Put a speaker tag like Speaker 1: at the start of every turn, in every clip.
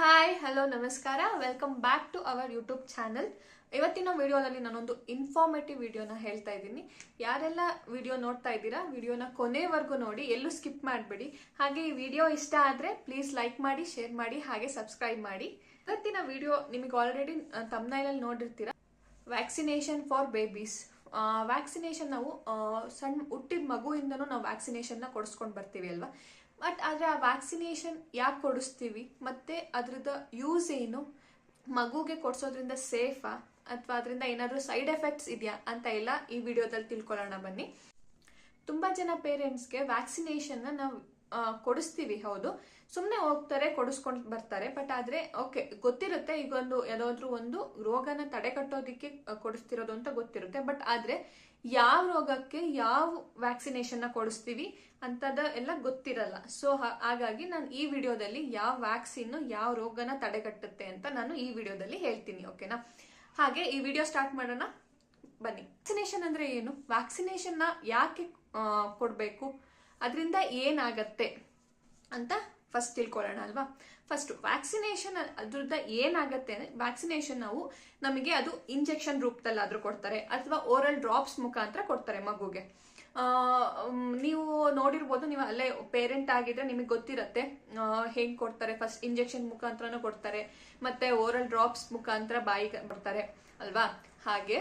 Speaker 1: Hi hello ನಮಸ್ಕಾರ. Welcome back to our YouTube channel ಇವತ್ತಿನ ವಿಡಿಯೋದಲ್ಲಿ ನಾನೊಂದು ಇನ್ಫಾರ್ಮೇಟಿವ್ ವಿಡಿಯೋನ ಹೇಳ್ತಾ ಇದ್ದೀನಿ. ಯಾರೆಲ್ಲ ವಿಡಿಯೋ ನೋಡ್ತಾ ಇದ್ದೀರಾ, ವಿಡಿಯೋನ ಕೊನೆವರೆಗೂ ನೋಡಿ, ಎಲ್ಲೂ ಸ್ಕಿಪ್ ಮಾಡಬೇಡಿ. ಹಾಗೆ ಈ ವಿಡಿಯೋ ಇಷ್ಟ ಆದರೆ ಪ್ಲೀಸ್ ಲೈಕ್ ಮಾಡಿ ಶೇರ್ ಮಾಡಿ, ಹಾಗೆ ಸಬ್ಸ್ಕ್ರೈಬ್ ಮಾಡಿ. ಇವತ್ತಿನ ವಿಡಿಯೋ ನಿಮಗೆ ಆಲ್ರೆಡಿ ತಮ್ನೈಲಲ್ಲಿ ನೋಡಿರ್ತೀರಾ. ವ್ಯಾಕ್ಸಿನೇಷನ್ ಫಾರ್ ಬೇಬೀಸ್ ವ್ಯಾಕ್ಸಿನೇಷನ್ ನಾವು ಸಣ್ಣ ಹುಟ್ಟಿದ ಮಗುವಿಂದನೂ ನಾವು ವ್ಯಾಕ್ಸಿನೇಷನ್ನ ಕೊಡಿಸ್ಕೊಂಡು ಬರ್ತೀವಿ ಅಲ್ವಾ? ಬಟ್ ಆದರೆ ಆ ವ್ಯಾಕ್ಸಿನೇಷನ್ ಯಾಕೆ ಕೊಡಿಸ್ತೀವಿ? ಮತ್ತು ಅದ್ರದ್ದು ಯೂಸ್ ಏನು? ಮಗುಗೆ ಕೊಡಿಸೋದ್ರಿಂದ ಸೇಫಾ ಅಥವಾ ಅದರಿಂದ ಏನಾದರೂ ಸೈಡ್ ಎಫೆಕ್ಟ್ಸ್ ಇದೆಯಾ ಅಂತ ಎಲ್ಲ ಈ ವಿಡಿಯೋದಲ್ಲಿ ತಿಳ್ಕೊಳ್ಳೋಣ ಬನ್ನಿ. ತುಂಬ ಜನ ಪೇರೆಂಟ್ಸ್ಗೆ ವ್ಯಾಕ್ಸಿನೇಷನ್ನ ನಾವು ಕೊಡಿಸ್ತೀವಿ, ಹೌದು. ಸುಮ್ಮನೆ ಹೋಗ್ತಾರೆ, ಕೊಡಿಸ್ಕೊಂಡು ಬರ್ತಾರೆ. ಬಟ್ ಆದರೆ ಓಕೆ ಗೊತ್ತಿರುತ್ತೆ. ಈಗೊಂದು ಯಾವುದಾದ್ರೂ ಒಂದು ರೋಗನ ತಡೆಗಟ್ಟೋದಕ್ಕೆ ಕೊಡಿಸ್ತಿರೋದು ಅಂತ ಗೊತ್ತಿರುತ್ತೆ. ಬಟ್ ಆದ್ರೆ ಯಾವ ರೋಗಕ್ಕೆ ಯಾವ ವ್ಯಾಕ್ಸಿನೇಷನ್ನ ಕೊಡಿಸ್ತೀವಿ ಅಂತದ ಎಲ್ಲ ಗೊತ್ತಿರಲ್ಲ. ಸೊ ಹಾಗಾಗಿ ನಾನು ಈ ವಿಡಿಯೋದಲ್ಲಿ ಯಾವ ವ್ಯಾಕ್ಸಿನ್ ಯಾವ ರೋಗನ ತಡೆಗಟ್ಟುತ್ತೆ ಅಂತ ನಾನು ಈ ವಿಡಿಯೋದಲ್ಲಿ ಹೇಳ್ತೀನಿ, ಓಕೆನಾ? ಹಾಗೆ ಈ ವಿಡಿಯೋ ಸ್ಟಾರ್ಟ್ ಮಾಡೋಣ. ಬನ್ನಿ. ವ್ಯಾಕ್ಸಿನೇಷನ್ ಅಂದ್ರೆ ಏನು? ವ್ಯಾಕ್ಸಿನೇಷನ್ನ ಯಾಕೆ ಕೊಡ್ಬೇಕು? ಅದರಿಂದ ಏನಾಗತ್ತೆ ಅಂತ ಫಸ್ಟ್ ತಿಳ್ಕೊಳ್ಳೋಣ ಅಲ್ವಾ? ಫಸ್ಟ್ ವ್ಯಾಕ್ಸಿನೇಷನ್ ಅದ್ರದ್ದು ಏನಾಗತ್ತೆ ಅಂದ್ರೆ ವ್ಯಾಕ್ಸಿನೇಷನ್ ನಾವು ನಮಗೆ ಅದು ಇಂಜೆಕ್ಷನ್ ರೂಪದಲ್ಲಿ ಆದ್ರೂ ಕೊಡ್ತಾರೆ ಅಥವಾ ಓರಲ್ ಡ್ರಾಪ್ಸ್ ಮುಖಾಂತರ ಕೊಡ್ತಾರೆ ಮಗುಗೆ. ನೀವು ನೋಡಿರ್ಬೋದು, ನೀವು ಅಲ್ಲೇ ಪೇರೆಂಟ್ ಆಗಿದ್ರೆ ನಿಮಗೆ ಗೊತ್ತಿರತ್ತೆ ಹೇಗೆ ಕೊಡ್ತಾರೆ. ಫಸ್ಟ್ ಇಂಜೆಕ್ಷನ್ ಮುಖಾಂತರನೂ ಕೊಡ್ತಾರೆ, ಮತ್ತೆ ಓರಲ್ ಡ್ರಾಪ್ಸ್ ಮುಖಾಂತರ ಬಾಯಿಗೆ ಬರ್ತಾರೆ, ಅಲ್ವಾ? ಹಾಗೆ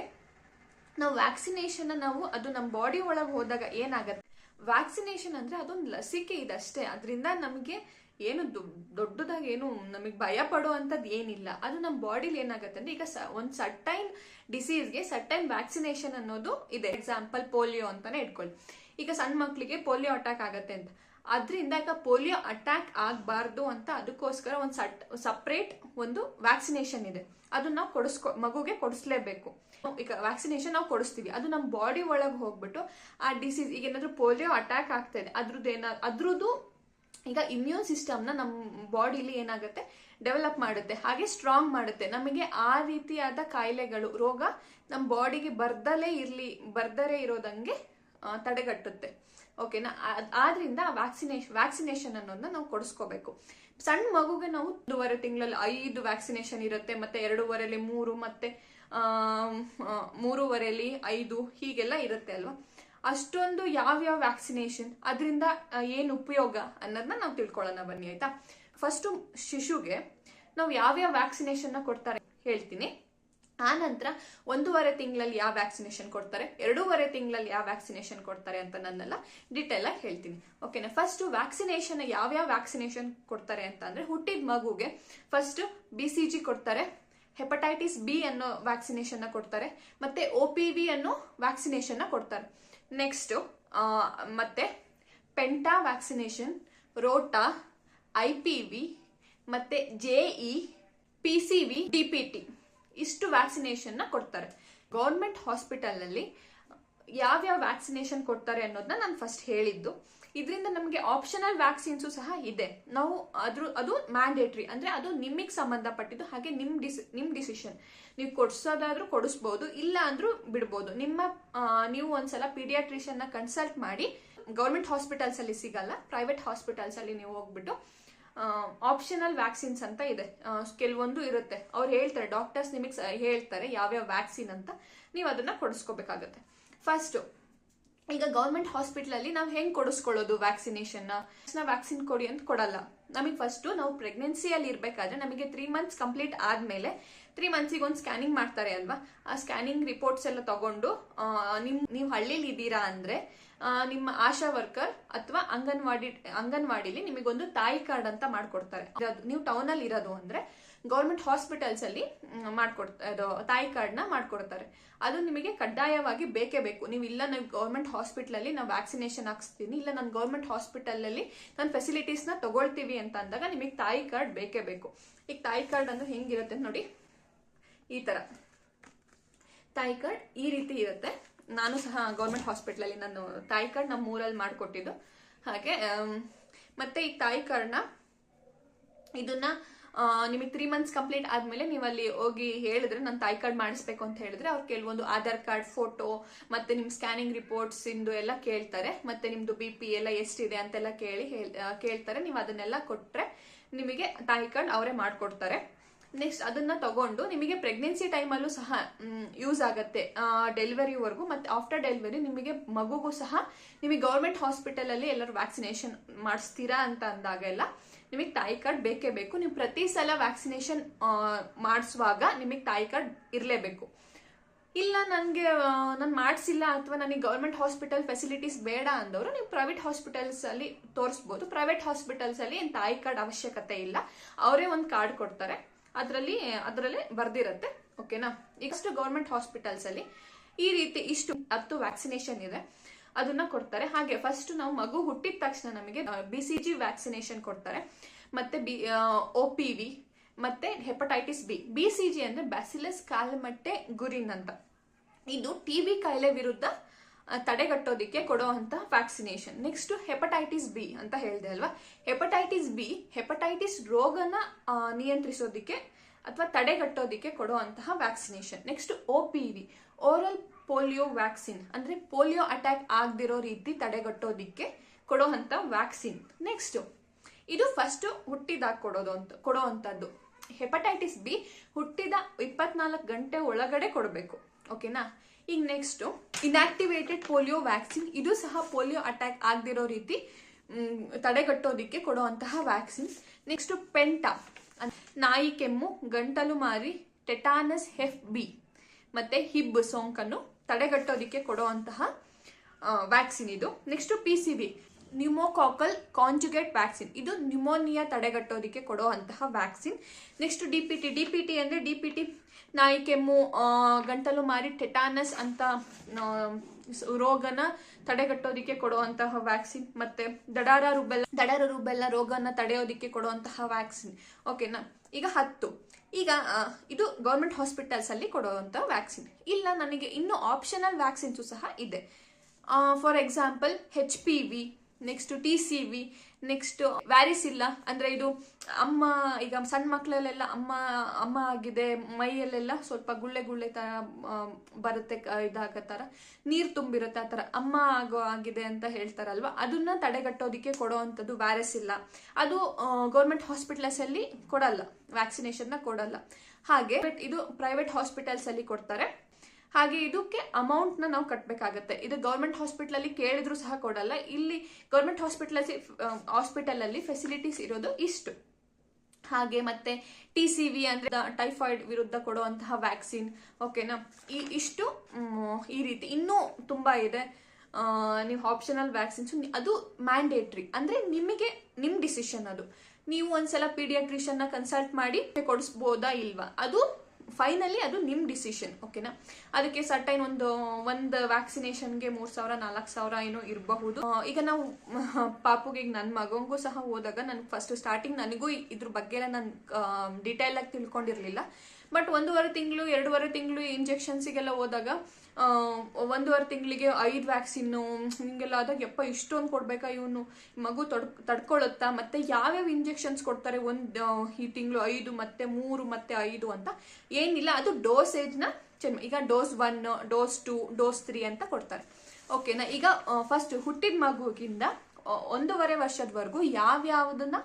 Speaker 1: ನಾವು ವ್ಯಾಕ್ಸಿನೇಷನ್ ನಾವು ಅದು ನಮ್ಮ ಬಾಡಿ ಒಳಗೆ ಹೋದಾಗ ಏನಾಗತ್ತೆ? ವ್ಯಾಕ್ಸಿನೇಷನ್ ಅಂದ್ರೆ ಅದೊಂದು ಲಸಿಕೆ ಇದೆ ಅಷ್ಟೇ ಅದರಿಂದ ನಮಗೆ ಏನು ದೊಡ್ಡದಾಗಿ ಏನು ನಮಗೆ ಭಯ ಪಡುವಂಥದ್ದು ಏನಿಲ್ಲ. ಅದು ನಮ್ಮ ಬಾಡಿಲಿ ಏನಾಗುತ್ತೆ ಅಂದ್ರೆ ಈಗ ಸ- ಒಂದು ಸಟ್ಟೈನ್ ಡಿಸೀಸ್ಗೆ ಸಟ್ಟೈನ್ ವ್ಯಾಕ್ಸಿನೇಷನ್ ಅನ್ನೋದು ಇದೆ. ಎಕ್ಸಾಂಪಲ್ ಪೋಲಿಯೋ ಅಂತಾನೆ ಇಟ್ಕೊಳ್ಳಿ ಈಗ ಸಣ್ಣ ಮಕ್ಕಳಿಗೆ ಪೋಲಿಯೋ ಅಟ್ಯಾಕ್ ಆಗತ್ತೆ ಅಂತ. ಅದರಿಂದ ಈಗ ಪೋಲಿಯೋ ಅಟ್ಯಾಕ್ ಆಗಬಾರ್ದು ಅಂತ ಅದಕ್ಕೋಸ್ಕರ ಒಂದು ಸಟ್, ಸಪ್ರೇಟ್ ಒಂದು ವ್ಯಾಕ್ಸಿನೇಷನ್ ಇದೆ. ಅದನ್ನ ನಾವು ಕೊಡಿಸ್ಕೊ, ಮಗುಗೆ ಕೊಡಿಸ್ಲೇಬೇಕು. ಈಗ ವ್ಯಾಕ್ಸಿನೇಷನ್ ನಾವು ಕೊಡಿಸ್ತೀವಿ. ಅದು ನಮ್ಮ ಬಾಡಿ ಒಳಗೆ ಹೋಗ್ಬಿಟ್ಟು ಆ ಡಿಸೀಸ್, ಈಗ ಏನಾದರೂ ಪೋಲಿಯೋ ಅಟ್ಯಾಕ್ ಆಗ್ತಾ ಇದೆ. ಅದ್ರದ್ದು ಏನಾದ್ರು ಅದ್ರದ್ದು ಈಗ ಇಮ್ಯೂನ್ ಸಿಸ್ಟಮ್ನ ನಮ್ಮ ಬಾಡಿಲಿ ಏನಾಗುತ್ತೆ? ಡೆವಲಪ್ ಮಾಡುತ್ತೆ, ಹಾಗೆ ಸ್ಟ್ರಾಂಗ್ ಮಾಡುತ್ತೆ. ನಮಗೆ ಆ ರೀತಿಯಾದ ಕಾಯಿಲೆಗಳು, ರೋಗ ನಮ್ಮ ಬಾಡಿಗೆ ಬರ್ದಲೇ ಇರಲಿ ಬರ್ದರೇ ಇರೋದಂಗೆ ತಡೆಗಟ್ಟುತ್ತೆ. ಓಕೆನಾ ಆದ್ರಿಂದ ವ್ಯಾಕ್ಸಿನೇಷನ್ ವ್ಯಾಕ್ಸಿನೇಷನ್ ಅನ್ನೋದನ್ನ ನಾವು ಕೊಡಿಸ್ಕೋಬೇಕು. ಸಣ್ಣ ಮಗುಗೆ ನಾವು ಒಂದೂವರೆ ತಿಂಗಳಲ್ಲಿ ಐದು ವ್ಯಾಕ್ಸಿನೇಷನ್ ಇರುತ್ತೆ, ಮತ್ತೆ ಎರಡೂವರೆಲಿ ಮೂರು, ಮತ್ತೆ ಮೂರುವರೆಯಲ್ಲಿ ಐದು, ಹೀಗೆಲ್ಲ ಇರುತ್ತೆ ಅಲ್ವಾ? ಅಷ್ಟೊಂದು ಯಾವ್ಯಾವ ವ್ಯಾಕ್ಸಿನೇಷನ್ ಅದರಿಂದ ಏನು ಉಪಯೋಗ ಅನ್ನೋದನ್ನ ನಾವು ತಿಳ್ಕೊಳ್ಳೋಣ ಬನ್ನಿ, ಆಯ್ತಾ? ಫಸ್ಟ್ ಶಿಶುಗೆ ನಾವು ಯಾವ್ಯಾವ ವ್ಯಾಕ್ಸಿನೇಷನ್ ಕೊಡ್ತಾರೆ ಹೇಳ್ತೀನಿ. ಆ ನಂತರ ಒಂದೂವರೆ ತಿಂಗಳಲ್ಲಿ ಯಾವ ವ್ಯಾಕ್ಸಿನೇಷನ್ ಕೊಡ್ತಾರೆ, ಎರಡೂವರೆ ತಿಂಗಳಲ್ಲಿ ಯಾವ ವ್ಯಾಕ್ಸಿನೇಷನ್ ಕೊಡ್ತಾರೆ ಅಂತ ನನ್ನೆಲ್ಲ ಡೀಟೇಲ್ ಆಗಿ ಹೇಳ್ತೀನಿ. ಓಕೆನಾ ಫಸ್ಟ್ ವ್ಯಾಕ್ಸಿನೇಷನ್ ಯಾವ್ಯಾವ ವ್ಯಾಕ್ಸಿನೇಷನ್ ಕೊಡ್ತಾರೆ ಅಂತ ಅಂದ್ರೆ ಹುಟ್ಟಿದ ಮಗುಗೆ ಫಸ್ಟ್ ಬಿ ಸಿ ಜಿ ಕೊಡ್ತಾರೆ ಹೆಪಟೈಟಿಸ್ ಬಿ ಅನ್ನೋ ವ್ಯಾಕ್ಸಿನೇಷನ್ನ ಕೊಡ್ತಾರೆ, ಮತ್ತೆ ಒ ಪಿ ವಿ ಅನ್ನೋ ವ್ಯಾಕ್ಸಿನೇಷನ್ನ ಕೊಡ್ತಾರೆ. ನೆಕ್ಸ್ಟ್ ಮತ್ತೆ penta vaccination, rota, I P V, ಮತ್ತೆ E, P C V, D P T, ಇಷ್ಟು ವ್ಯಾಕ್ಸಿನೇಷನ್ನ ಕೊಡ್ತಾರೆ. ಗೌರ್ಮೆಂಟ್ ಹಾಸ್ಪಿಟಲ್ ಅಲ್ಲಿ ಯಾವ್ಯಾವ ವ್ಯಾಕ್ಸಿನೇಷನ್ ಕೊಡ್ತಾರೆ ಅನ್ನೋದನ್ನ ನಾನು ಫಸ್ಟ್ ಹೇಳಿದ್ದು. ಇದರಿಂದ ನಮಗೆ ಆಪ್ಷನಲ್ ವ್ಯಾಕ್ಸಿನ್ಸು ಸಹ ಇದೆ. ನಾವು ಅದ್ರ, ಅದು ಮ್ಯಾಂಡೇಟ್ರಿ ಅಂದರೆ ಅದು ನಿಮಗೆ ಸಂಬಂಧಪಟ್ಟಿದ್ದು ಹಾಗೆ ನಿಮ್ಮ ಡಿಸಿ ನಿಮ್ಮ ಡಿಸಿಷನ್ ನೀವು ಕೊಡ್ಸೋದಾದ್ರೂ ಕೊಡಿಸ್ಬೋದು, ಇಲ್ಲ ಅಂದರೂ ಬಿಡ್ಬೋದು. ನಿಮ್ಮ ನೀವು ಒಂದ್ಸಲ ಸಲ ನ ಕನ್ಸಲ್ಟ್ ಮಾಡಿ ಗೌರ್ಮೆಂಟ್ ಹಾಸ್ಪಿಟಲ್ಸಲ್ಲಿ ಸಿಗಲ್ಲ ಪ್ರೈವೇಟ್ ಹಾಸ್ಪಿಟಲ್ಸಲ್ಲಿ ನೀವು ಹೋಗ್ಬಿಟ್ಟು ಆಪ್ಷನಲ್ ವ್ಯಾಕ್ಸಿನ್ಸ್ ಅಂತ ಇದೆ. ಕೆಲವೊಂದು ಇರುತ್ತೆ. ಅವ್ರು ಹೇಳ್ತಾರೆ ಡಾಕ್ಟರ್ಸ್ ನಿಮಗೆ ಹೇಳ್ತಾರೆ ಯಾವ್ಯಾವ ವ್ಯಾಕ್ಸಿನ್ ಅಂತ. ನೀವು ಅದನ್ನ ಕೊಡಿಸ್ಕೋಬೇಕಾಗತ್ತೆ. ಫಸ್ಟ್ ಈಗ ಗೌರ್ಮೆಂಟ್ ಹಾಸ್ಪಿಟಲ್ ಅಲ್ಲಿ ನಾವು ಹೆಂಗ್ ಕೊಡಿಸ್ಕೊಳ್ಳೋದು ವ್ಯಾಕ್ಸಿನೇಷನ್ ವ್ಯಾಕ್ಸಿನ್ ಕೊಡಿ ಅಂತ ಕೊಡಲ್ಲ. ನಮಗೆ ಫಸ್ಟ್ ನಾವು ಪ್ರೆಗ್ನೆನ್ಸಿಯಲ್ಲಿ ಇರ್ಬೇಕಾದ್ರೆ ನಮಗೆ ತ್ರೀ ಮಂತ್ಸ್ ಕಂಪ್ಲೀಟ್ ಆದ್ಮೇಲೆ ತ್ರೀ ಮಂತ್ಸಿಗೆ ಒಂದು ಸ್ಕ್ಯಾನಿಂಗ್ ಮಾಡ್ತಾರೆ ಅಲ್ವಾ? ಆ ಸ್ಕ್ಯಾನಿಂಗ್ ರಿಪೋರ್ಟ್ಸ್ ಎಲ್ಲ ತಗೊಂಡು ನಿಮ್, ನೀವು ಹಳ್ಳಿಲಿ ಇದ್ದೀರಾ ಅಂದ್ರೆ ನಿಮ್ಮ ಆಶಾ ವರ್ಕರ್ ಅಥವಾ ಅಂಗನವಾಡಿ, ಅಂಗನವಾಡಿಲಿ ನಿಮಗೊಂದು ತಾಯಿ ಕಾರ್ಡ್ ಅಂತ ಮಾಡ್ಕೊಡ್ತಾರೆ. ನೀವು ಟೌನ್ ಅಲ್ಲಿ ಇರೋದು ಅಂದ್ರೆ ಗೌರ್ಮೆಂಟ್ ಹಾಸ್ಪಿಟಲ್ಸ್ ಅಲ್ಲಿ ಮಾಡ್ಕೊಡ್ತಾ ಅದು ತಾಯಿ ಕಾರ್ಡ್ನ ಮಾಡ್ಕೊಡ್ತಾರೆ. ಅದು ನಿಮಗೆ ಕಡ್ಡಾಯವಾಗಿ ಬೇಕೇ ಬೇಕು. ನೀವು ಇಲ್ಲ ನಾವು ಗೌರ್ಮೆಂಟ್ ಹಾಸ್ಪಿಟಲ್ ಅಲ್ಲಿ ನಾವು ವ್ಯಾಕ್ಸಿನೇಷನ್ ಹಾಕ್ಸ್ತೀನಿ, ಇಲ್ಲ ನಾನು ಗೌರ್ಮೆಂಟ್ ಹಾಸ್ಪಿಟಲ್ ಅಲ್ಲಿ ನಾನು ಫೆಸಿಲಿಟೀಸ್ನ ತಗೊಳ್ತೀವಿ ಅಂತ ಅಂದಾಗ ನಿಮಗೆ ತಾಯಿ ಕಾರ್ಡ್ ಬೇಕೇ ಬೇಕು. ಈಗ ತಾಯಿ ಕಾರ್ಡ್ ಅಂದ್ರೆ ಹೆಂಗಿರುತ್ತೆ ನೋಡಿ, ಈ ತರ. ತಾಯಿ ಕಾರ್ಡ್ ಈ ರೀತಿ ಇರುತ್ತೆ. ನಾನು ಸಹ ಗೌರ್ಮೆಂಟ್ ಹಾಸ್ಪಿಟಲ್ ಅಲ್ಲಿ ನಾನು ತಾಯಿ ಕಾರ್ಡ್ ನಮ್ಮ ಊರಲ್ಲಿ ಮಾಡಿಕೊಟ್ಟಿದ್ದು. ಹಾಗೆ ಮತ್ತೆ ಈ ತಾಯಿ ಕಾರ್ಡ್ನ ಇದನ್ನ ನಿಮಗೆ ತ್ರೀ ಮಂತ್ಸ್ ಕಂಪ್ಲೀಟ್ ಆದ್ಮೇಲೆ ನೀವು ಅಲ್ಲಿ ಹೋಗಿ ಹೇಳಿದ್ರೆ ನಾನು ತಾಯಿ ಕಾರ್ಡ್ ಮಾಡಿಸ್ಬೇಕು ಅಂತ ಹೇಳಿದ್ರೆ ಅವ್ರು ಕೆಲವೊಂದು ಆಧಾರ್ ಕಾರ್ಡ್ ಫೋಟೋ ಮತ್ತೆ ನಿಮ್ಮ ಸ್ಕ್ಯಾನಿಂಗ್ ರಿಪೋರ್ಟ್ಸ್ ಇಂದು ಎಲ್ಲ ಕೇಳ್ತಾರೆ. ಮತ್ತೆ ನಿಮ್ಮದು ಬಿ ಪಿ ಎಲ್ಲ ಎಷ್ಟಿದೆ ಅಂತೆಲ್ಲ ಕೇಳಿ ಹೇಳ್- ಕೇಳ್ತಾರೆ. ನೀವು ಅದನ್ನೆಲ್ಲ ಕೊಟ್ಟರೆ ನಿಮಗೆ ತಾಯಿ ಕಾರ್ಡ್ ಅವರೇ ಮಾಡಿಕೊಡ್ತಾರೆ. ನೆಕ್ಸ್ಟ್ ಅದನ್ನ ತಗೊಂಡು ನಿಮಗೆ ಪ್ರೆಗ್ನೆನ್ಸಿ ಟೈಮಲ್ಲೂ ಸಹ ಯೂಸ್ ಆಗುತ್ತೆ. ಡೆಲಿವರಿವರೆಗೂ ಮತ್ತೆ ಆಫ್ಟರ್ ಡೆಲಿವರಿ ನಿಮಗೆ ಮಗುಗೂ ಸಹ ನಿಮಗೆ ಗೌರ್ಮೆಂಟ್ ಹಾಸ್ಪಿಟಲ್ ಅಲ್ಲಿ ಎಲ್ಲರೂ ವ್ಯಾಕ್ಸಿನೇಷನ್ ಮಾಡಿಸ್ತೀರಾ ಅಂತ ಅಂದಾಗೆಲ್ಲ ನಿಮಗೆ ತಾಯಿ ಕಾರ್ಡ್ ಬೇಕೇ ಬೇಕು. ನೀವು ಪ್ರತಿ ಸಲ ವ್ಯಾಕ್ಸಿನೇಷನ್ ಮಾಡಿಸುವಾಗ ನಿಮಗೆ ತಾಯಿ ಕಾರ್ಡ್ ಇರಲೇಬೇಕು. ಇಲ್ಲ ನನಗೆ ನಾನು ಮಾಡಿಸಿಲ್ಲ ಅಥವಾ ನನಗೆ ಗೌರ್ಮೆಂಟ್ ಹಾಸ್ಪಿಟಲ್ ಫೆಸಿಲಿಟೀಸ್ ಬೇಡ ಅಂದವರು ನೀವು ಪ್ರೈವೇಟ್ ಹಾಸ್ಪಿಟಲ್ಸ್ ಅಲ್ಲಿ ತೋರಿಸ್ಬೋದು. ಪ್ರೈವೇಟ್ ಹಾಸ್ಪಿಟಲ್ಸ್ ಅಲ್ಲಿ ಏನು ತಾಯಿ ಕಾರ್ಡ್ ಅವಶ್ಯಕತೆ ಇಲ್ಲ. ಅವರೇ ಒಂದು ಕಾರ್ಡ್ ಕೊಡ್ತಾರೆ. ಅದರಲ್ಲಿ, ಅದರಲ್ಲೇ ಬರ್ದಿರತ್ತೆ. ಓಕೆನಾ ನೆಕ್ಸ್ಟ್ ಗೌರ್ಮೆಂಟ್ ಹಾಸ್ಪಿಟಲ್ಸ್ ಅಲ್ಲಿ ಈ ರೀತಿ ಇಷ್ಟು ಹತ್ತು ವ್ಯಾಕ್ಸಿನೇಷನ್ ಇದೆ. ಅದನ್ನ ಕೊಡ್ತಾರೆ. ಹಾಗೆ ಫಸ್ಟ್ ನಾವು ಮಗು ಹುಟ್ಟಿದ ತಕ್ಷಣ ನಮಗೆ ಬಿ ಸಿ ಜಿ ವ್ಯಾಕ್ಸಿನೇಷನ್ ಕೊಡ್ತಾರೆ. ಮತ್ತೆ ಬಿ ಒ ಪಿ ವಿ ಮತ್ತೆ hepatitis B B C G ಅಂದ್ರೆ ಬ್ಯಾಸಿಲಸ್ ಕಾಲ್ಮಟ್ಟೆ, ಗುರಿನ್ ಅಂತ. ಇದು ಟಿ ಬಿ ಕಾಯಿಲೆ ವಿರುದ್ಧ ತಡೆಗಟ್ಟೋದಿಕ್ಕೆ ಕೊಡುವಂತ ವ್ಯಾಕ್ಸಿನೇಷನ್ ನೆಕ್ಸ್ಟ್ ಹೆಪಟೈಟಿಸ್ ಬಿ ಅಂತ ಹೇಳಿದೆ ಅಲ್ವಾ? ಹೆಪಟೈಟಿಸ್ ಬಿ ಹೆಪಟೈಟಿಸ್ ರೋಗನ ನಿಯಂತ್ರಿಸೋದಕ್ಕೆ ಅಥವಾ ತಡೆಗಟ್ಟೋದಿಕ್ಕೆ ಕೊಡುವಂತಹ vaccination next O oral polio vaccine ಅಂದ್ರೆ ಪೋಲಿಯೋ ಅಟ್ಯಾಕ್ ಆಗದಿರೋ ರೀತಿ ತಡೆಗಟ್ಟೋದಿಕ್ಕೆ ಕೊಡುವಂತ ವ್ಯಾಕ್ಸಿನ್ ನೆಕ್ಸ್ಟ್ ಇದು ಫಸ್ಟ್ ಹುಟ್ಟಿದಾಗ ಕೊಡೋದು ಅಂತ, ಕೊಡುವಂತದ್ದು. ಹೆಪಟೈಟಿಸ್ ಬಿ ಹುಟ್ಟಿದ ಇಪ್ಪತ್ನಾಲ್ಕು ಗಂಟೆ ಒಳಗಡೆ ಕೊಡಬೇಕು. ಓಕೆನಾ ಈಗ ನೆಕ್ಸ್ಟ್ ಇನ್ಆಕ್ಟಿವೇಟೆಡ್ ಪೋಲಿಯೋ ವ್ಯಾಕ್ಸಿನ್ ಇದು ಸಹ ಪೋಲಿಯೋ ಅಟ್ಯಾಕ್ ಆಗದಿರೋ ರೀತಿ ತಡೆಗಟ್ಟೋದಿಕ್ಕೆ ಕೊಡುವಂತಹ ವ್ಯಾಕ್ಸಿನ್ ನೆಕ್ಸ್ಟ್ ಪೆಂಟಾ ನಾಯಿ ಕೆಮ್ಮು, ಗಂಟಲು ಮಾರಿ ಟೆಟಾನಸ್ ಹೆಫ್ ಬಿ ಮತ್ತೆ ಹಿಬ್ ಸೋಂಕನ್ನು ತಡೆಗಟ್ಟೋದಿಕ್ಕೆ ಕೊಡುವಂತಹ ವ್ಯಾಕ್ಸಿನ್ ಇದು. Next P C B pneumococcal conjugate vaccine ಇದು ನ್ಯೂಮೋನಿಯಾ ತಡೆಗಟ್ಟೋದಿಕ್ಕೆ ಕೊಡುವಂತಹ vaccine next D P T D P T ಅಂದರೆ ಡಿ ಪಿ ಟಿ ನಾಯಿ ಕೆಮ್ಮು ಗಂಟಲು ಮಾರಿ ಟೆಟಾನಸ್ ಅಂತ ರೋಗನ ತಡೆಗಟ್ಟೋದಕ್ಕೆ ಕೊಡುವಂತಹ ವ್ಯಾಕ್ಸಿನ್ ಮತ್ತೆ ದಡಾರ ರುಬೆಲ್ಲ ದಡಾರ ರುಬೆಲ್ಲ ರೋಗನ ತಡೆಯೋದಕ್ಕೆ ಕೊಡುವಂತಹ ವ್ಯಾಕ್ಸಿನ್ ಓಕೆನಾ ಈಗ ಹತ್ತು. ಈಗ ಇದು ಗೌರ್ಮೆಂಟ್ ಹಾಸ್ಪಿಟಲ್ಸ್ ಅಲ್ಲಿ ಕೊಡುವಂತ ವ್ಯಾಕ್ಸಿನ್ ಇಲ್ಲ, ನನಗೆ ಇನ್ನು ಆಪ್ಷನಲ್ ವ್ಯಾಕ್ಸಿನ್ಸು ಸಹ ಇದೆ. For example H P V next T C V next varicella ಅಂದ್ರೆ ಇದು ಅಮ್ಮ, ಈಗ ಸಣ್ಣ ಮಕ್ಕಳಲ್ಲೆಲ್ಲ ಅಮ್ಮ ಅಮ್ಮ ಆಗಿದೆ, ಮೈಯಲ್ಲೆಲ್ಲ ಸ್ವಲ್ಪ ಗುಳ್ಳೆ ಗುಳ್ಳೆ ತರ ಬರುತ್ತೆ, ಕ- ಇದಾಗ ತರ ನೀರ್ ತುಂಬಿರುತ್ತೆ ಆ ತರ. ಅಮ್ಮ ಆಗೋ ಆಗಿದೆ ಅಂತ ಹೇಳ್ತಾರಲ್ವಾ? ಅದನ್ನ ತಡೆಗಟ್ಟೋದಿಕ್ಕೆ ಕೊಡುವಂಥದ್ದು ವ್ಯಾರಿಸಿಲ್ಲ ಅದು ಗೌರ್ಮೆಂಟ್ ಅಲ್ಲಿ ಕೊಡಲ್ಲ. ವ್ಯಾಕ್ಸಿನೇಷನ್ನ ಕೊಡಲ್ಲ. ಹಾಗೆ ಬಟ್ ಇದು ಪ್ರೈವೇಟ್ ಹಾಸ್ಪಿಟಲ್ಸ್ ಅಲ್ಲಿ ಕೊಡ್ತಾರೆ. ಹಾಗೆ ಇದಕ್ಕೆ ಅಮೌಂಟ್ನ ನಾವು ಕಟ್ಟಬೇಕಾಗತ್ತೆ ಇದು ಗೌರ್ಮೆಂಟ್ ಹಾಸ್ಪಿಟಲ್ ಅಲ್ಲಿ ಕೇಳಿದ್ರು ಸಹ ಕೊಡಲ್ಲ. ಇಲ್ಲಿ ಗೌರ್ಮೆಂಟ್ ಹಾಸ್ಪಿಟಲ್ ಹಾಸ್ಪಿಟಲಲ್ಲಿ ಫೆಸಿಲಿಟೀಸ್ ಇರೋದು ಇಷ್ಟು. ಹಾಗೆ ಮತ್ತೆ ಟಿ ಸಿ ವಿ ಅಂದ್ರೆ ಟೈಫಾಯ್ಡ್ ವಿರುದ್ಧ ಕೊಡುವಂತಹ ವ್ಯಾಕ್ಸಿನ್ ಓಕೆನಾ ಈ, ಇಷ್ಟು ಈ ರೀತಿ. ಇನ್ನೂ ತುಂಬಾ ಇದೆ. ನೀವು ಆಪ್ಷನಲ್ ವ್ಯಾಕ್ಸಿನ್ಸ್ ಅದು ಮ್ಯಾಂಡೇಟ್ರಿ ಅಂದ್ರೆ ನಿಮಗೆ, ನಿಮ್ ಡಿಸಿಷನ್ ಅದು. ನೀವು ಒಂದ್ಸಲ ನ ಕನ್ಸಲ್ಟ್ ಮಾಡಿ ಕೊಡಿಸ್ಬೋದಾ ಇಲ್ವಾ? ಅದು ಫೈನಲಿ ಅದು ನಿಮ್ಮ ಡಿಸಿಷನ್ ಓಕೆನಾ ಅದಕ್ಕೆ ಸರ್ಟೈನ್ ಒಂದು ಒಂದು ವ್ಯಾಕ್ಸಿನೇಷನ್ಗೆ ಮೂರು ಸಾವಿರ, ನಾಲ್ಕು ಸಾವಿರ ಏನೋ ಇರಬಹುದು. ಈಗ ನಾವು ಪಾಪುಗೆ ಈಗ ನನ್ನ ಮಗಂಗೂ ಸಹ ಹೋದಾಗ ನನ್ಗೆ ಫಸ್ಟ್ ಸ್ಟಾರ್ಟಿಂಗ್ ನನಗೂ ಇದ್ರ ಬಗ್ಗೆ ನಾನು ಡಿಟೇಲ್ ಆಗಿ ತಿಳ್ಕೊಂಡಿರ್ಲಿಲ್ಲ. ಬಟ್ ಒಂದೂವರೆ ತಿಂಗಳು, ಎರಡೂವರೆ ತಿಂಗಳು ಇಂಜೆಕ್ಷನ್ಸಿಗೆಲ್ಲ ಹೋದಾಗ ಒಂದೂವರೆ ತಿಂಗಳಿಗೆ ಐದು ವ್ಯಾಕ್ಸಿನ್ನು ಹಿಂಗೆಲ್ಲ ಆದಾಗ, ಯಪ್ಪ, ಇಷ್ಟೊಂದು ಕೊಡ್ಬೇಕಾ ಇವನು? ಮಗು ತೊಡ್ ತಡ್ಕೊಳ್ಳುತ್ತಾ ಮತ್ತೆ ಯಾವ್ಯಾವ ಇಂಜೆಕ್ಷನ್ಸ್ ಕೊಡ್ತಾರೆ? ಒಂದು ಈ ತಿಂಗಳು ಐದು, ಮತ್ತೆ ಮೂರು, ಮತ್ತೆ ಐದು ಅಂತ? ಏನಿಲ್ಲ, ಅದು ಡೋಸೇಜ್ನ ಚೆನ್ನ, ಈಗ dose one dose two dose three ಅಂತ ಕೊಡ್ತಾರೆ. ಓಕೆನಾ ಈಗ ಫಸ್ಟ್ ಹುಟ್ಟಿದ ಮಗುಗಿಂದ ಒಂದೂವರೆ ವರ್ಷದವರೆಗೂ ಯಾವ್ಯಾವುದನ್ನ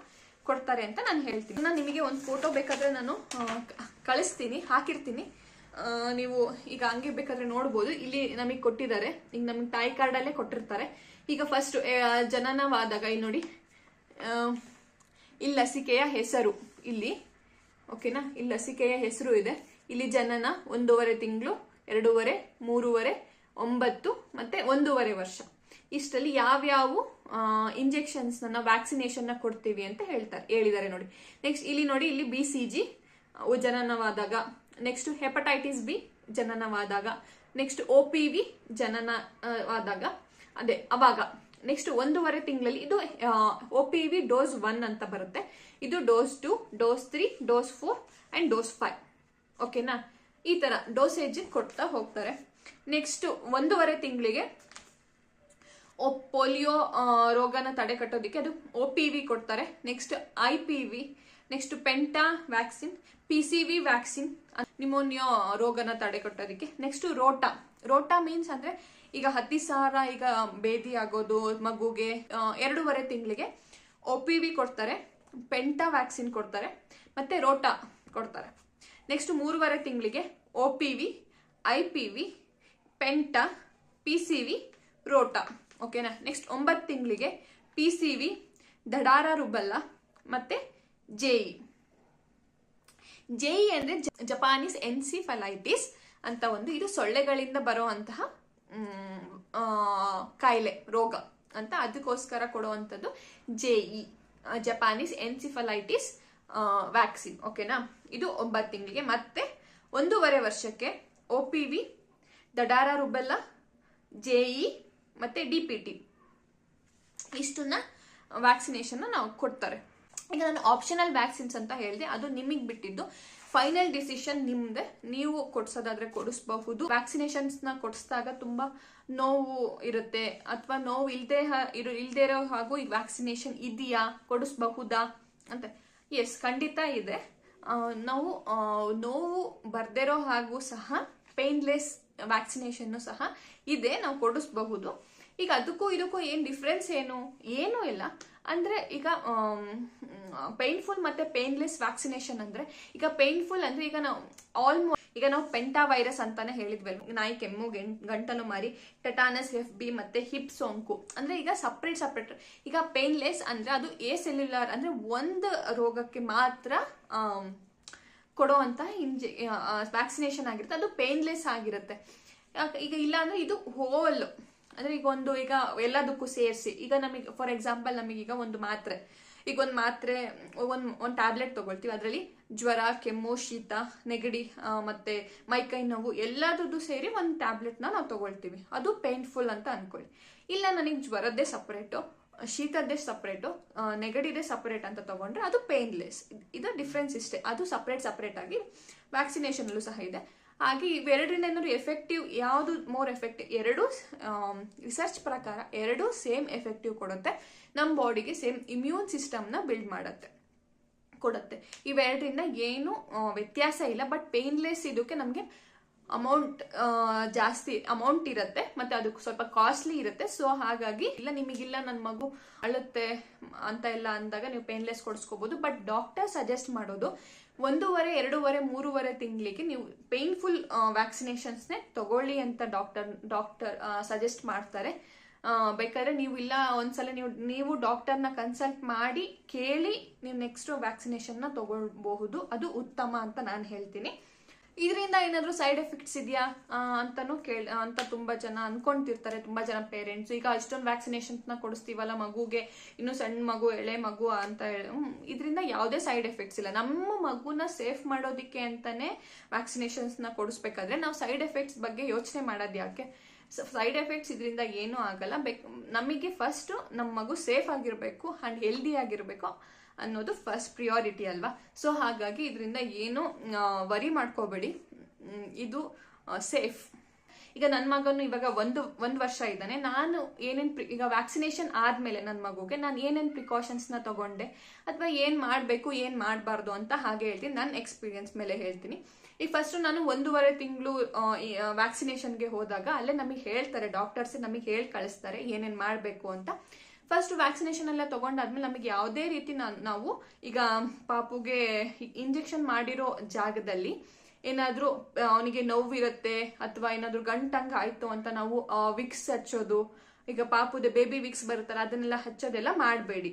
Speaker 1: ಕೊಡ್ತಾರೆ ಅಂತ ನಾನು ಹೇಳ್ತೀನಿ. ನಾನು ನಿಮಗೆ ಒಂದು ಫೋಟೋ ಬೇಕಾದ್ರೆ ನಾನು ಕಳಿಸ್ತೀನಿ, ಹಾಕಿರ್ತೀನಿ. ನೀವು ಈಗ ಹಂಗೆ ಬೇಕಾದ್ರೆ ನೋಡ್ಬೋದು. ಇಲ್ಲಿ ನಮಗೆ ಕೊಟ್ಟಿದ್ದಾರೆ. ಈಗ ನಮಗೆ ತಾಯಿ ಕಾರ್ಡಲ್ಲೇ ಕೊಟ್ಟಿರ್ತಾರೆ. ಈಗ ಫಸ್ಟ್ ಜನನವಾದಾಗ, ಇಲ್ಲಿ ನೋಡಿ. ಇಲ್ಲಿ ಲಸಿಕೆಯ ಹೆಸರು ಇಲ್ಲಿ. ಓಕೆನಾ ಇಲ್ಲಿ ಲಸಿಕೆಯ ಹೆಸರು ಇದೆ. ಇಲ್ಲಿ ಜನನ ಒಂದೂವರೆ ತಿಂಗಳು, ಎರಡೂವರೆ, ಮೂರುವರೆ, ಒಂಬತ್ತು, ಮತ್ತೆ ಒಂದೂವರೆ ವರ್ಷ. ಇಷ್ಟರಲ್ಲಿ ಯಾವ್ಯಾವ ಇಂಜೆಕ್ಷನ್ಸ್ ವ್ಯಾಕ್ಸಿನೇಷನ್ನ ಕೊಡ್ತೀವಿ ಅಂತ ಹೇಳ್ತಾರೆ, ಹೇಳಿದ್ದಾರೆ ನೋಡಿ. ನೆಕ್ಸ್ಟ್ ಇಲ್ಲಿ ನೋಡಿ, ಇಲ್ಲಿ ಬಿ ಸಿ ಜಿ ಜನನವಾದಾಗ. ನೆಕ್ಸ್ಟ್ ಹೆಪಟೈಟಿಸ್ ಬಿ ಜನನವಾದಾಗ. ನೆಕ್ಸ್ಟ್ ಒ ಪಿ ವಿ ಜನನವಾದಾಗ. ಅದೇ, ಅವಾಗ. ನೆಕ್ಸ್ಟ್ ಒಂದೂವರೆ ತಿಂಗಳಲ್ಲಿ ಇದು O P V dose one ಅಂತ ಬರುತ್ತೆ. ಇದು dose two dose three dose four and dose five ಓಕೆನಾ ಈ ತರ ಡೋಸೇಜ್ ಕೊಡ್ತಾ ಹೋಗ್ತಾರೆ. ನೆಕ್ಸ್ಟ್ ಒಂದೂವರೆ ತಿಂಗಳಿಗೆ ಪೋಲಿಯೋ ರೋಗನ ತಡೆಗಟ್ಟೋದಕ್ಕೆ ಅದು ಒ ಪಿ ವಿ ಕೊಡ್ತಾರೆ. Next I P V next penta vaccine P C V vaccine pneumonia ರೋಗನ ತಡೆಗಟ್ಟೋದಕ್ಕೆ ನೆಕ್ಸ್ಟ್ ರೋಟಾ. ರೋಟಾ ಮೀನ್ಸ್ ಅಂದ್ರೆ ಈಗ ಹತ್ತಿ ಸಾರ ಈಗ ಬೇದಿ ಆಗೋದು, ಮಗುಗೆ ಎರಡೂವರೆ ತಿಂಗಳಿಗೆ ಒ ಪಿ ವಿ ಕೊಡ್ತಾರೆ ಪೆಂಟಾ ವ್ಯಾಕ್ಸಿನ್ ಕೊಡ್ತಾರೆ, ಮತ್ತೆ ರೋಟಾ ಕೊಡ್ತಾರೆ. ನೆಕ್ಸ್ಟ್ ಮೂರುವರೆ ತಿಂಗಳಿಗೆ O P V I P V penta P C V rota. ಓಕೆನಾ ನೆಕ್ಸ್ಟ್ ಒಂಬತ್ತು ತಿಂಗಳಿಗೆ ಪಿ ಸಿ ವಿ ದಡಾರ ರುಬಲ್ಲ ಮತ್ತೆ ಜೆಇ ಜ- ಜಪಾನೀಸ್ ಎನ್ಸಿಫಲೈಟಿಸ್ ಅಂತ ಒಂದು ಇದು ಸೊಳ್ಳೆಗಳಿಂದ ಬರುವಂತಹ ಕಾಯಿಲೆ, ರೋಗ ಅಂತ ಅದಕ್ಕೋಸ್ಕರ ಕೊಡುವಂಥದ್ದು ಜೆಇ ಜಪಾನೀಸ್ ಎನ್ಸಿಫಲೈಟಿಸ್ ವ್ಯಾಕ್ಸಿನ್ ಓಕೆನಾ ಇದು ಒಂಬತ್ತು ತಿಂಗಳಿಗೆ. ಮತ್ತೆ ಒಂದೂವರೆ ವರ್ಷಕ್ಕೆ ಒ ಪಿ ವಿ ದಡಾರ ರುಬೆಲ್ಲ ಜೆಇ ಮತ್ತೆ ಡಿ ಪಿ ಟಿ ಇಷ್ಟನ್ನ ವ್ಯಾಕ್ಸಿನೇಷನ್ ನಾವು ಕೊಡ್ತಾರೆ. ಈಗ ನಾನು ಆಪ್ಷನಲ್ ವ್ಯಾಕ್ಸಿನ್ಸ್ ಅಂತ ಹೇಳಿದೆ, ಅದು ನಿಮಗೆ ಬಿಟ್ಟಿದ್ದು. ಫೈನಲ್ ಡಿಸಿಷನ್ ನಿಮ್ದೆ. ನೀವು ಕೊಡಿಸೋದಾದ್ರೆ ಕೊಡಿಸ್ಬಹುದು. ವ್ಯಾಕ್ಸಿನೇಷನ್ಸ್ನ ಕೊಡಿಸಿದಾಗ ತುಂಬಾ ನೋವು ಇರುತ್ತೆ ಅಥವಾ ನೋವು ಇಲ್ಲದೆ ಇಲ್ಲದೆ ಇರು ಹಾಗೂ ಈ ವ್ಯಾಕ್ಸಿನೇಷನ್ ಇದೆಯಾ? ಕೊಡಿಸ್ಬಹುದಾ? ಅಂತ. ಎಸ್ ಖಂಡಿತ ಇದೆ. ನಾವು ನೋವು ಬರ್ದಿರೋ ಹಾಗೂ ಸಹ ಪೇನ್ಲೆಸ್ ವ್ಯಾಕ್ಸಿನೇಷನ್ ಸಹ ಇದೆ. ನಾವು ಕೊಡಿಸ್ಬಹುದು. ಈಗ ಅದಕ್ಕೂ ಇದಕ್ಕೂ ಏನು ಡಿಫ್ರೆನ್ಸ್ ಏನು? ಏನೂ ಇಲ್ಲ. ಅಂದರೆ ಈಗ ಪೇನ್ಫುಲ್ ಮತ್ತು ಪೇನ್ಲೆಸ್ ವ್ಯಾಕ್ಸಿನೇಷನ್ ಅಂದರೆ, ಈಗ ಪೇನ್ಫುಲ್ ಅಂದರೆ ಈಗ ನಾವು ಆಲ್ಮೋಸ್ಟ್ ಈಗ ನಾವು ಪೆಂಟಾ ವೈರಸ್ ಅಂತಾನೆ ಹೇಳಿದ್ವಿ ನಾಯಿ ಕೆಮ್ಮು ಗಂಟಲು ಮಾರಿ ಟೆಟಾನಸ್ ಎಫ್ ಬಿ ಮತ್ತೆ ಹಿಪ್ ಸೋಂಕು. ಅಂದ್ರೆ ಈಗ ಸಪ್ರೇಟ್ ಸಪ್ರೇಟ್ ಈಗ ಪೇನ್ಲೆಸ್ ಅಂದ್ರೆ ಅದು ಎ ಸೆಲ್ಯುಲರ್ ಅಂದ್ರೆ ಒಂದು ರೋಗಕ್ಕೆ ಮಾತ್ರ ಕೊಡುವಂತಹ ಕೊಡುವಂತ ಇಂಜೆ ವ್ಯಾಕ್ಸಿನೇಷನ್ ಆಗಿರುತ್ತೆ. ಅದು ಪೇನ್ಲೆಸ್ ಆಗಿರುತ್ತೆ. ಈಗ ಇಲ್ಲ ಅಂದ್ರೆ ಇದು ಹೋಲ್ ಅಂದ್ರೆ ಈಗ ಒಂದು, ಈಗ ಎಲ್ಲದಕ್ಕೂ ಸೇರಿಸಿ, ಈಗ ನಮಗೆ ಫಾರ್ ಎಕ್ಸಾಂಪಲ್ ನಮಗೆ ಈಗ ಒಂದು ಮಾತ್ರೆ, ಈಗ ಒಂದು ಮಾತ್ರೆ, ಒಂದು ಒಂದು ಟ್ಯಾಬ್ಲೆಟ್ ತಗೊಳ್ತೀವಿ. ಅದರಲ್ಲಿ ಜ್ವರ, ಕೆಮ್ಮು, ಶೀತ, ನೆಗಡಿ ಮತ್ತೆ ಮೈಕೈ ನೋವು ಎಲ್ಲದ್ರದ್ದು ಸೇರಿ ಒಂದು ಟ್ಯಾಬ್ಲೆಟ್ನ ನಾವು ತಗೊಳ್ತೀವಿ. ಅದು ಪೇನ್ಫುಲ್ ಅಂತ ಅನ್ಕೊಳ್ಳಿ. ಇಲ್ಲ ನನಗೆ ಜ್ವರದ್ದೇ ಸಪ್ರೇಟು ಶೀತದ್ದೇ ಸಪ್ರೇಟು ನೆಗಡಿದೇ ಸಪ್ರೇಟ್ ಅಂತ ತಗೊಂಡ್ರೆ ಅದು ಪೇನ್ಲೆಸ್ ಇದು ಡಿಫ್ರೆನ್ಸ್ ಇಷ್ಟೇ. ಅದು ಸಪ್ರೇಟ್ ಸಪ್ರೇಟ್ ಆಗಿ ವ್ಯಾಕ್ಸಿನೇಷನ್ ಅಲ್ಲೂ ಸಹ ಇದೆ. ಹಾಗೆ ಇವೆರಡರಿಂದ ಏನಾದ್ರು ಎಫೆಕ್ಟಿವ್ ಯಾವುದು ಮೋರ್ ಎಫೆಕ್ಟಿವ್ ಎರಡೂ ರಿಸರ್ಚ್ ಪ್ರಕಾರ ಎರಡೂ ಸೇಮ್ ಎಫೆಕ್ಟಿವ್ ಕೊಡುತ್ತೆ. ನಮ್ಮ ಬಾಡಿಗೆ ಸೇಮ್ ಇಮ್ಯೂನ್ ಸಿಸ್ಟಮ್ನ ಬಿಲ್ಡ್ ಮಾಡುತ್ತೆ, ಕೊಡುತ್ತೆ. ಇವೆರಡರಿಂದ ಏನು ವ್ಯತ್ಯಾಸ ಇಲ್ಲ ಬಟ್ ಪೇನ್ಲೆಸ್ ಇದಕ್ಕೆ ನಮಗೆ ಅಮೌಂಟ್ ಜಾಸ್ತಿ ಅಮೌಂಟ್ ಇರುತ್ತೆ, ಮತ್ತೆ ಅದಕ್ಕೆ ಸ್ವಲ್ಪ ಕಾಸ್ಟ್ಲಿ ಇರುತ್ತೆ. ಸೊ ಹಾಗಾಗಿ ಇಲ್ಲ, ನಿಮಗಿಲ್ಲ ನನ್ನ ಮಗು ಅಳುತ್ತೆ ಅಂತ ಎಲ್ಲ ಅಂದಾಗ ನೀವು ಪೇನ್ಲೆಸ್ ಕೊಡಿಸ್ಕೋಬಹುದು ಬಟ್ ಡಾಕ್ಟರ್ ಸಜೆಸ್ಟ್ ಮಾಡೋದು ಒಂದೂವರೆ, ಎರಡೂವರೆ, ಮೂರುವರೆ ತಿಂಗಳಿಗೆ ನೀವು ಪೇನ್ಫುಲ್ ವ್ಯಾಕ್ಸಿನೇಷನ್ಸ್ನೇ ತಗೊಳ್ಳಿ ಅಂತ ಡಾಕ್ಟರ್ ಡಾಕ್ಟರ್ ಸಜೆಸ್ಟ್ ಮಾಡ್ತಾರೆ. ಬೇಕಾದ್ರೆ ನೀವು ಇಲ್ಲ ಒಂದ್ಸಲ ನೀವು ನೀವು ಡಾಕ್ಟರ್ನ ಕನ್ಸಲ್ಟ್ ಮಾಡಿ, ಕೇಳಿ, ನೀವು ನೆಕ್ಸ್ಟ್ ವ್ಯಾಕ್ಸಿನೇಷನ್ನ ತಗೊಳ್ಬಹುದು. ಅದು ಉತ್ತಮ ಅಂತ ನಾನು ಹೇಳ್ತೀನಿ. ಇದರಿಂದ ಏನಾದರೂ ಸೈಡ್ ಎಫೆಕ್ಟ್ಸ್ ಇದೆಯಾ? ಅಂತಾನು ಕೇಳ ಅಂತ ತುಂಬ ಜನ ಅಂದ್ಕೊಂತಿರ್ತಾರೆ ತುಂಬ ಜನ ಪೇರೆಂಟ್ಸ್ ಈಗ ಇಷ್ಟೊಂದು ವ್ಯಾಕ್ಸಿನೇಷನ್ಸ್ನ ಕೊಡಿಸ್ತೀವಲ್ಲ ಮಗುಗೆ, ಇನ್ನು ಸಣ್ಣ ಮಗು, ಎಳೆ ಮಗು ಅಂತ ಹೇಳಿ. ಇದರಿಂದ ಯಾವುದೇ ಸೈಡ್ ಎಫೆಕ್ಟ್ಸ್ ಇಲ್ಲ. ನಮ್ಮ ಮಗುನ ಸೇಫ್ ಮಾಡೋದಕ್ಕೆ ಅಂತಲೇ ವ್ಯಾಕ್ಸಿನೇಷನ್ಸ್ನ ಕೊಡಿಸ್ಬೇಕಾದ್ರೆ ನಾವು ಸೈಡ್ ಎಫೆಕ್ಟ್ಸ್ ಬಗ್ಗೆ ಯೋಚನೆ ಮಾಡೋದು ಯಾಕೆ? ಸೈಡ್ ಎಫೆಕ್ಟ್ಸ್ ಇದರಿಂದ ಏನೂ ಆಗಲ್ಲ. ಬೆಕ್ ನಮಗೆ ಫಸ್ಟು ನಮ್ಮ ಮಗು ಸೇಫ್ ಆಗಿರಬೇಕು ಆ್ಯಂಡ್ ಹೆಲ್ದಿ ಆಗಿರಬೇಕು. ಅನ್ನೋದು ಫಸ್ಟ್ ಪ್ರಿಯಾರಿಟಿ ಅಲ್ವಾ? ಸೊ ಹಾಗಾಗಿ ಇದರಿಂದ ಏನು ವರಿ ಮಾಡ್ಕೋಬೇಡಿ. ಇದು ಸೇಫ್ ಈಗ ನನ್ನ ಮಗನು ಇವಾಗ ಒಂದು ಒಂದು ವರ್ಷ ಇದ್ದಾನೆ. ನಾನು ಏನೇನು ಈಗ ವ್ಯಾಕ್ಸಿನೇಷನ್ ಆದ್ಮೇಲೆ ನನ್ನ ಮಗುಗೆ ನಾನು ಏನೇನು ಪ್ರಿಕಾಷನ್ಸ್ನ ತಗೊಂಡೆ, ಅಥವಾ ಏನು ಮಾಡಬೇಕು, ಏನು ಮಾಡಬಾರ್ದು ಅಂತ ಹಾಗೆ ಹೇಳ್ತೀನಿ. ನನ್ನ ಎಕ್ಸ್ಪೀರಿಯನ್ಸ್ ಮೇಲೆ ಹೇಳ್ತೀನಿ. ಈಗ ಫಸ್ಟು ನಾನು ಒಂದೂವರೆ ತಿಂಗಳು ವ್ಯಾಕ್ಸಿನೇಷನ್ಗೆ ಹೋದಾಗ ಅಲ್ಲೇ ನಮಗೆ ಹೇಳ್ತಾರೆ ಡಾಕ್ಟರ್ಸ್ ನಮಗೆ ಹೇಳಿ ಕಳಿಸ್ತಾರೆ ಏನೇನು ಮಾಡಬೇಕು ಅಂತ. ಫಸ್ಟ್ ವ್ಯಾಕ್ಸಿನೇಷನ್ ಎಲ್ಲ ತಗೊಂಡಾದ್ಮೇಲೆ ನಮಗೆ ಯಾವುದೇ ರೀತಿ ನಾವು ಈಗ ಪಾಪುಗೆ ಇಂಜೆಕ್ಷನ್ ಮಾಡಿರೋ ಜಾಗದಲ್ಲಿ ಏನಾದ್ರೂ ಅವನಿಗೆ ನೋವಿರುತ್ತೆ ಅಥವಾ ಏನಾದ್ರೂ ಗಂಟಂಗೆ ಆಯ್ತು ಅಂತ ನಾವು ವಿಕ್ಸ್ ಹಚ್ಚೋದು, ಈಗ ಪಾಪುದ ಬೇಬಿ ವಿಕ್ಸ್ ಬರುತ್ತಲ್ಲ, ಅದನ್ನೆಲ್ಲ ಹಚ್ಚೋದೆಲ್ಲ ಮಾಡಬೇಡಿ.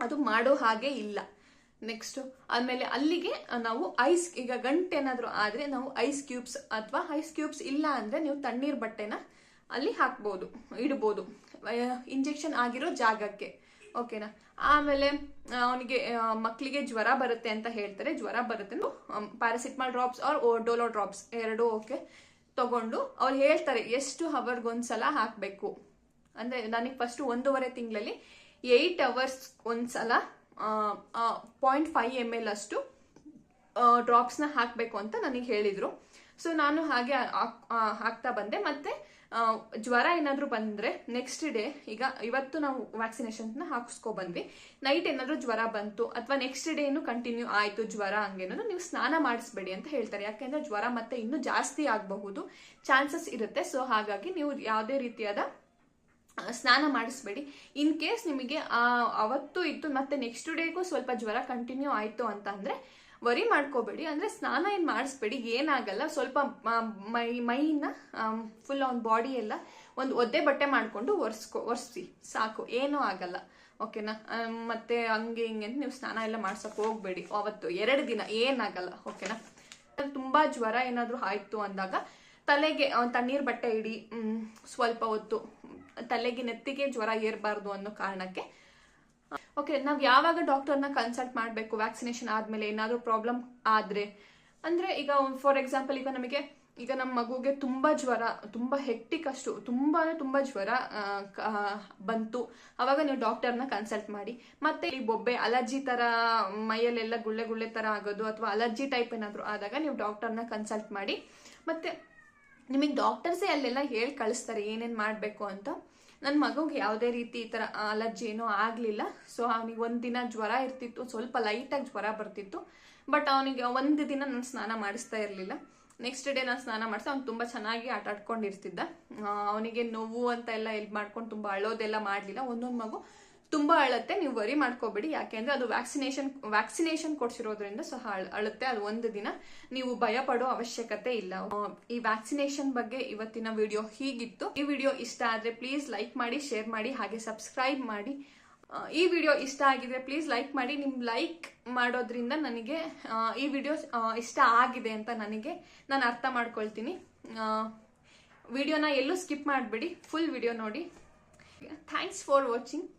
Speaker 1: ಅದು ಮಾಡೋ ಹಾಗೆ ಇಲ್ಲ. ನೆಕ್ಸ್ಟ್ ಆಮೇಲೆ ಅಲ್ಲಿಗೆ ನಾವು ಐಸ್ ಈಗ ಗಂಟೆ ಏನಾದರೂ ಆದ್ರೆ ನಾವು ಐಸ್ ಕ್ಯೂಬ್ಸ್ ಅಥವಾ ಐಸ್ ಕ್ಯೂಬ್ಸ್ ಇಲ್ಲ ಅಂದ್ರೆ ನೀವು ತಣ್ಣೀರ್ ಬಟ್ಟೆನ ಅಲ್ಲಿ ಹಾಕ್ಬೋದು, ಇಡ್ಬೋದು ಇಂಜೆಕ್ಷನ್ ಆಗಿರೋ ಜಾಗಕ್ಕೆ. ಓಕೆನಾ ಆಮೇಲೆ ಅವನಿಗೆ ಮಕ್ಕಳಿಗೆ ಜ್ವರ ಬರುತ್ತೆ ಅಂತ ಹೇಳ್ತಾರೆ. ಜ್ವರ ಬರುತ್ತೆ paracetamol drops or Dolo drops ಎರಡು ಓಕೆ ತಗೊಂಡು ಅವ್ರು ಹೇಳ್ತಾರೆ, ಎಷ್ಟು ಹವರ್ಗೊಂದ್ಸಲ ಹಾಕಬೇಕು? ಅಂದರೆ ನನಗೆ ಫಸ್ಟ್ ಒಂದೂವರೆ ತಿಂಗಳಲ್ಲಿ ಏಯ್ಟ್ ಅವರ್ಸ್ ಒಂದ್ಸಲ ಪಾಯಿಂಟ್ ಫೈವ್ ಎಂ ಎಲ್ ಅಷ್ಟು ಡ್ರಾಪ್ಸ್ನ ಹಾಕಬೇಕು ಅಂತ ನನಗೆ ಹೇಳಿದ್ರು. ಸೊ ನಾನು ಹಾಗೆ ಹಾಕ್- ಹಾಕ್ತಾ ಬಂದೆ. ಮತ್ತೆ ಜ್ವರ ಏನಾದರೂ ಬಂದರೆ ನೆಕ್ಸ್ಟ್ ಡೇ ಈಗ ಇವತ್ತು ನಾವು ವ್ಯಾಕ್ಸಿನೇಷನ್ನ ಹಾಕಿಸ್ಕೊ ಬಂದ್ವಿ. ನೈಟ್ ಏನಾದರೂ ಜ್ವರ ಬಂತು ಅಥವಾ ನೆಕ್ಸ್ಟ್ ಡೇ ಏನು ಕಂಟಿನ್ಯೂ ಆಯಿತು ಜ್ವರ ಹಂಗೇನೋ ನೀವು ಸ್ನಾನ ಮಾಡಿಸ್ಬೇಡಿ ಅಂತ ಹೇಳ್ತಾರೆ. ಯಾಕೆಂದ್ರೆ ಜ್ವರ ಮತ್ತೆ ಇನ್ನೂ ಜಾಸ್ತಿ ಆಗಬಹುದು ಚಾನ್ಸಸ್ ಇರುತ್ತೆ. ಸೊ ಹಾಗಾಗಿ ನೀವು ಯಾವುದೇ ರೀತಿಯಾದ ಸ್ನಾನ ಮಾಡಿಸ್ಬೇಡಿ. ಇನ್ ಕೇಸ್ ನಿಮಗೆ ಅವತ್ತು ಇತ್ತು ಮತ್ತೆ ನೆಕ್ಸ್ಟ್ ಡೇಗೂ ಸ್ವಲ್ಪ ಜ್ವರ ಕಂಟಿನ್ಯೂ ಆಯಿತು ಅಂತ ಅಂದ್ರೆ ವರಿ ಮಾಡ್ಕೋಬೇಡಿ. ಅಂದ್ರೆ ಸ್ನಾನ ಏನು ಮಾಡಿಸ್ಬೇಡಿ, ಏನಾಗಲ್ಲ. ಸ್ವಲ್ಪ ಮೈ, ಮೈನ ಫುಲ್ ಆನ್ ಬಾಡಿ ಎಲ್ಲ ಒಂದು ಒದ್ದೆ ಬಟ್ಟೆ ಮಾಡ್ಕೊಂಡು ಒರೆಸ್ಕೊ, ಒರೆಸಿ. ಸಾಕು. ಏನೂ ಆಗಲ್ಲ. ಓಕೆನಾ? ಮತ್ತೆ ಹಂಗೆ ಹಿಂಗೆ ಅಂತ ನೀವು ಸ್ನಾನ ಎಲ್ಲ ಮಾಡ್ಸಕ್ ಹೋಗ್ಬೇಡಿ. ಅವತ್ತು ಎರಡು ದಿನ ಏನಾಗಲ್ಲ. ಓಕೆನಾ? ತುಂಬಾ ಜ್ವರ ಏನಾದರೂ ಆಯಿತು ಅಂದಾಗ ತಲೆಗೆ ತಣ್ಣೀರ್ ಬಟ್ಟೆ ಇಡಿ. ಸ್ವಲ್ಪ ಹೊತ್ತು ತಲೆಗೆ ನೆತ್ತಿಗೆ ಜ್ವರ ಏರಬಾರ್ದು ಅನ್ನೋ ಕಾರಣಕ್ಕೆ ಓಕೆ ನಾವು ಯಾವಾಗ ಡಾಕ್ಟರ್ನ ಕನ್ಸಲ್ಟ್ ಮಾಡಬೇಕು? ವ್ಯಾಕ್ಸಿನೇಷನ್ ಆದಮೇಲೆ ಏನಾದರೂ ಪ್ರಾಬ್ಲಮ್ ಆದರೆ? ಅಂದರೆ ಈಗ ಫಾರ್ ಎಕ್ಸಾಂಪಲ್ ಈಗ ನಮಗೆ, ಈಗ ನಮ್ಮ ಮಗುಗೆ ತುಂಬ ಜ್ವರ, ತುಂಬ ಹೆಕ್ಟಿಕ್ ಅಷ್ಟು ತುಂಬಾ ತುಂಬ ಜ್ವರ ಬಂತು. ಅವಾಗ ನೀವು ಡಾಕ್ಟರ್ನ ಕನ್ಸಲ್ಟ್ ಮಾಡಿ. ಮತ್ತೆ ಈ ಬೊಬ್ಬೆ ಅಲರ್ಜಿ ಥರ ಮೈಯಲ್ಲೆಲ್ಲ ಗುಳ್ಳೆ ಗುಳ್ಳೆ ಥರ ಆಗೋದು ಅಥವಾ ಅಲರ್ಜಿ ಟೈಪ್ ಏನಾದರೂ ಆದಾಗ ನೀವು ಡಾಕ್ಟರ್ನ ಕನ್ಸಲ್ಟ್ ಮಾಡಿ. ಮತ್ತೆ ನಿಮಗೆ ಡಾಕ್ಟರ್ಸೇ ಅಲ್ಲೆಲ್ಲ ಹೇಳಿ ಕಳಿಸ್ತಾರೆ ಏನೇನು ಮಾಡಬೇಕು ಅಂತ. ನನ್ನ ಮಗುಗೆ ಯಾವುದೇ ರೀತಿ ಈ ಥರ ಅಲರ್ಜಿ ಏನೂ ಆಗಲಿಲ್ಲ. ಸೊ ಅವನಿಗೆ ಒಂದು ದಿನ ಜ್ವರ ಇರ್ತಿತ್ತು, ಸ್ವಲ್ಪ ಲೈಟಾಗಿ ಜ್ವರ ಬರ್ತಿತ್ತು. ಬಟ್ ಅವನಿಗೆ ಒಂದು ದಿನ ನಾನು ಸ್ನಾನ ಮಾಡಿಸ್ತಾ ಇರಲಿಲ್ಲ. ನೆಕ್ಸ್ಟ್ ಡೇ ನಾನು ಸ್ನಾನ ಮಾಡಿಸಿ, ಅವ್ನು ತುಂಬ ಚೆನ್ನಾಗಿ ಆಟ ಆಡ್ಕೊಂಡಿರ್ತಿದ್ದ. ಅವನಿಗೆ ನೋವು ಅಂತ ಎಲ್ಲ ಎಲ್ಪ್ ಮಾಡ್ಕೊಂಡು ತುಂಬ ಅಳೋದೆಲ್ಲ ಮಾಡಲಿಲ್ಲ. ಒಂದೊಂದು ಮಗು ತುಂಬ ಅಳುತ್ತೆ, ನೀವು ವರಿ ಮಾಡ್ಕೋಬೇಡಿ. ಯಾಕೆಂದ್ರೆ ಅದು ವ್ಯಾಕ್ಸಿನೇಷನ್ ವ್ಯಾಕ್ಸಿನೇಷನ್ ಕೊಡ್ಸಿರೋದ್ರಿಂದ ಸಹ ಅಳ್- ಅಳುತ್ತೆ. ಅದು ಒಂದು ದಿನ ನೀವು ಭಯ ಪಡೋ ಅವಶ್ಯಕತೆ ಇಲ್ಲ. ಈ ವ್ಯಾಕ್ಸಿನೇಷನ್ ಬಗ್ಗೆ ಇವತ್ತಿನ ವಿಡಿಯೋ ಹೀಗಿತ್ತು. ಈ ವಿಡಿಯೋ ಇಷ್ಟ ಆದ್ರೆ ಪ್ಲೀಸ್ ಲೈಕ್ ಮಾಡಿ ಶೇರ್ ಮಾಡಿ, ಹಾಗೆ ಸಬ್ಸ್ಕ್ರೈಬ್ ಮಾಡಿ. ಈ ವಿಡಿಯೋ ಇಷ್ಟ ಆಗಿದ್ರೆ ಪ್ಲೀಸ್ ಲೈಕ್ ಮಾಡಿ. ನಿಮ್ ಲೈಕ್ ಮಾಡೋದ್ರಿಂದ ನನಗೆ ಈ ವಿಡಿಯೋ ಇಷ್ಟ ಆಗಿದೆ ಅಂತ ನನಗೆ ನಾನು ಅರ್ಥ ಮಾಡ್ಕೊಳ್ತೀನಿ. ವಿಡಿಯೋನ ಎಲ್ಲೂ ಸ್ಕಿಪ್ ಮಾಡಬೇಡಿ. ಫುಲ್ ವಿಡಿಯೋ ನೋಡಿ. Thanks for watching